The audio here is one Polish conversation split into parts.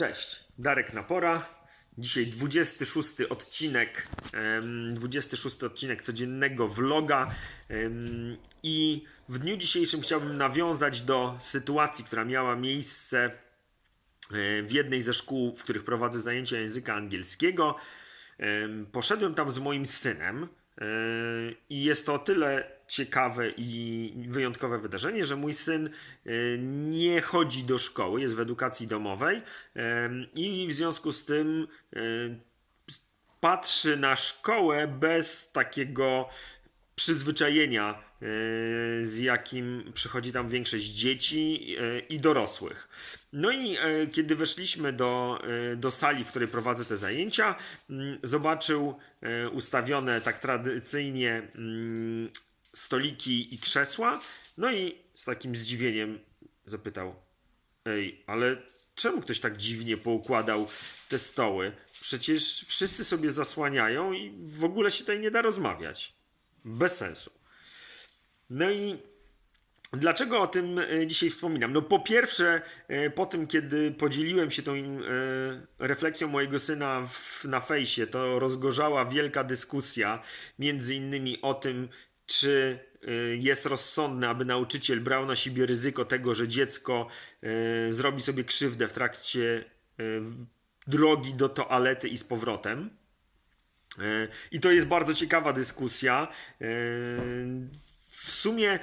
Cześć, Darek Napora. Dzisiaj 26 odcinek, em, 26 odcinek codziennego vloga i w dniu dzisiejszym chciałbym nawiązać do sytuacji, która miała miejsce e, w jednej ze szkół, w których prowadzę zajęcia języka angielskiego. Em, Poszedłem tam z moim synem e, i jest to o tyle ciekawe i wyjątkowe wydarzenie, że mój syn e, nie chodzi do szkoły, jest w edukacji domowej i w związku z tym e, patrzy na szkołę bez takiego przyzwyczajenia, e, z jakim przychodzi tam większość dzieci i dorosłych. No i kiedy weszliśmy do, do sali, w której prowadzę te zajęcia, mm, zobaczył ustawione tak tradycyjnie mm, stoliki i krzesła. No i z takim zdziwieniem zapytał: Ej, ale czemu ktoś tak dziwnie poukładał te stoły? Przecież wszyscy sobie zasłaniają i w ogóle się tutaj nie da rozmawiać. Bez sensu. No i Dlaczego o tym e, dzisiaj wspominam? No po pierwsze, e, po tym, kiedy podzieliłem się tą e, refleksją mojego syna na fejsie, to rozgorzała wielka dyskusja, między innymi o tym, czy e, jest rozsądne, aby nauczyciel brał na siebie ryzyko tego, że dziecko e, zrobi sobie krzywdę w trakcie e, drogi do toalety i z powrotem. I to jest bardzo ciekawa dyskusja. W sumie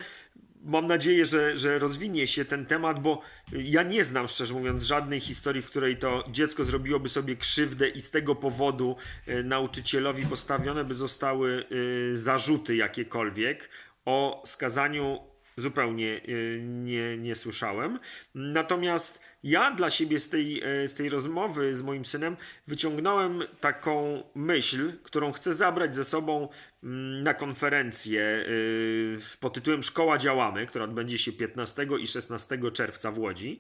mam nadzieję, że, że rozwinie się ten temat, bo ja nie znam, szczerze mówiąc, żadnej historii, w której to dziecko zrobiło sobie krzywdę i z tego powodu e, nauczycielowi postawione by zostały e, zarzuty jakiekolwiek o skazaniu zupełnie y, nie, nie słyszałem. Natomiast ja dla siebie z tej, y, z tej rozmowy z moim synem wyciągnąłem taką myśl, którą chcę zabrać ze sobą mm, na konferencję y, pod tytułem Szkoła Działamy, która odbędzie się 15 i 16 czerwca w Łodzi.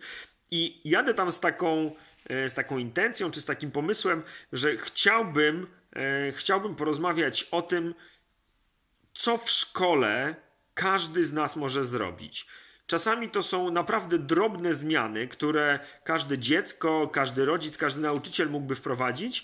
I jadę tam z taką, z taką intencją, czy z takim pomysłem, że chciałbym, chciałbym porozmawiać o tym, co w szkole każdy z nas może zrobić. Czasami to są naprawdę drobne zmiany, które każde dziecko, każdy rodzic, każdy nauczyciel mógłby wprowadzić,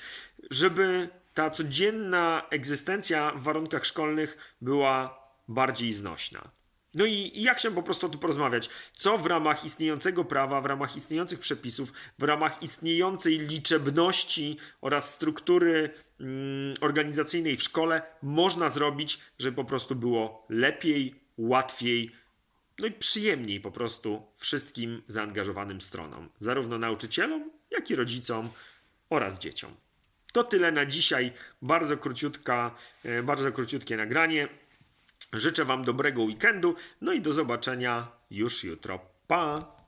żeby ta codzienna egzystencja w warunkach szkolnych była bardziej znośna. No i i ja chciałem po prostu o tym porozmawiać. Co w ramach istniejącego prawa, w ramach istniejących przepisów, w ramach istniejącej liczebności oraz struktury mm, organizacyjnej w szkole można zrobić, żeby po prostu było lepiej, łatwiej, no i przyjemniej po prostu wszystkim zaangażowanym stronom, zarówno nauczycielom, jak i rodzicom oraz dzieciom. To tyle na dzisiaj. Bardzo króciutka, e, bardzo króciutkie nagranie. Życzę Wam dobrego weekendu, no i do zobaczenia już jutro. Pa!